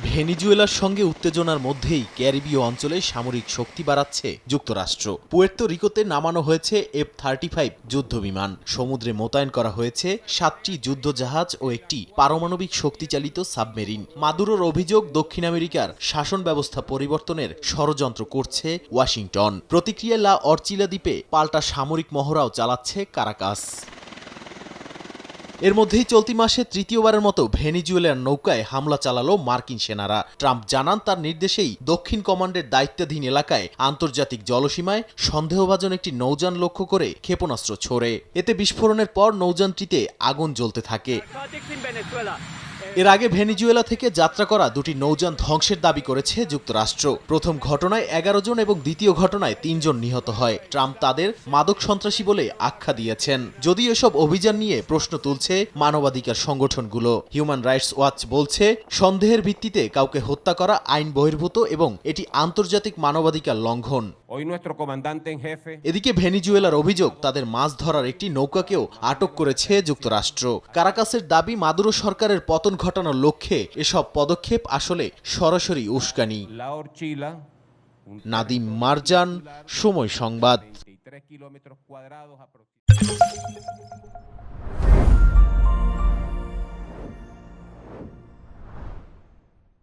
ভেনিজুয়েলার সঙ্গে উত্তেজনার মধ্যেই ক্যারিবীয় অঞ্চলে সামরিক শক্তি বাড়াচ্ছে যুক্তরাষ্ট্র। পুয়ের্তো রিকোতে নামানো হয়েছে এফ থার্টি ফাইভ যুদ্ধ বিমান সমুদ্রে মোতায়েন করা হয়েছে সাতটি যুদ্ধজাহাজ ও একটি পারমাণবিক শক্তিচালিত সাবমেরিন। মাদুরোর অভিযোগ, দক্ষিণ আমেরিকার শাসন ব্যবস্থা পরিবর্তনের ষড়যন্ত্র করছে ওয়াশিংটন। প্রতিক্রিয়া লা অর্চিলা দ্বীপে পাল্টা সামরিক মহড়াও চালাচ্ছে কারাকাস। এর মধ্যেই চলতি মাসে তৃতীয়বারের মতো ভেনিজুয়েলার নৌকায় হামলা চালালো মার্কিন সেনারা। ট্রাম্প জানান তার নির্দেশেই দক্ষিণ কমান্ডের দায়িত্বাধীন এলাকায় আন্তর্জাতিক জলসীমায় সন্দেহভাজন একটি নৌযান লক্ষ্য করে ক্ষেপণাস্ত্র ছোড়ে। এতে বিস্ফোরণের পর নৌযানটিতে আগুন জ্বলতে থাকে. এর আগে ভেনিজুয়েলা থেকে যাত্রা করা দুটি নৌযান ধ্বংসের দাবি করেছে যুক্তরাষ্ট্র। প্রথম ঘটনায় এগারো জন এবং দ্বিতীয় ঘটনায় তিনজন নিহত হয়। ট্রাম্প তাদের মাদক সন্ত্রাসী বলে আখ্যা দিয়েছেন। যদিও এসব অভিযান নিয়ে প্রশ্ন তুলছে মানবাধিকার সংগঠনগুলো। হিউম্যান রাইটস ওয়াচ বলছে সন্দেহের ভিত্তিতে কাউকে হত্যা করা আইন বহির্ভূত এবং এটি আন্তর্জাতিক মানবাধিকার লঙ্ঘন। এদিকে ভেনিজুয়েলার অভিযোগ তাদের মাছ ধরার একটি নৌকাকেও আটক করেছে যুক্তরাষ্ট্র। কারাকাসের দাবি মাদুরো সরকারের পতন ঘটানোর লক্ষ্যে এসব পদক্ষেপ আসলে সরাসরি উস্কানি। নাদিম মারজান সময় সংবাদ।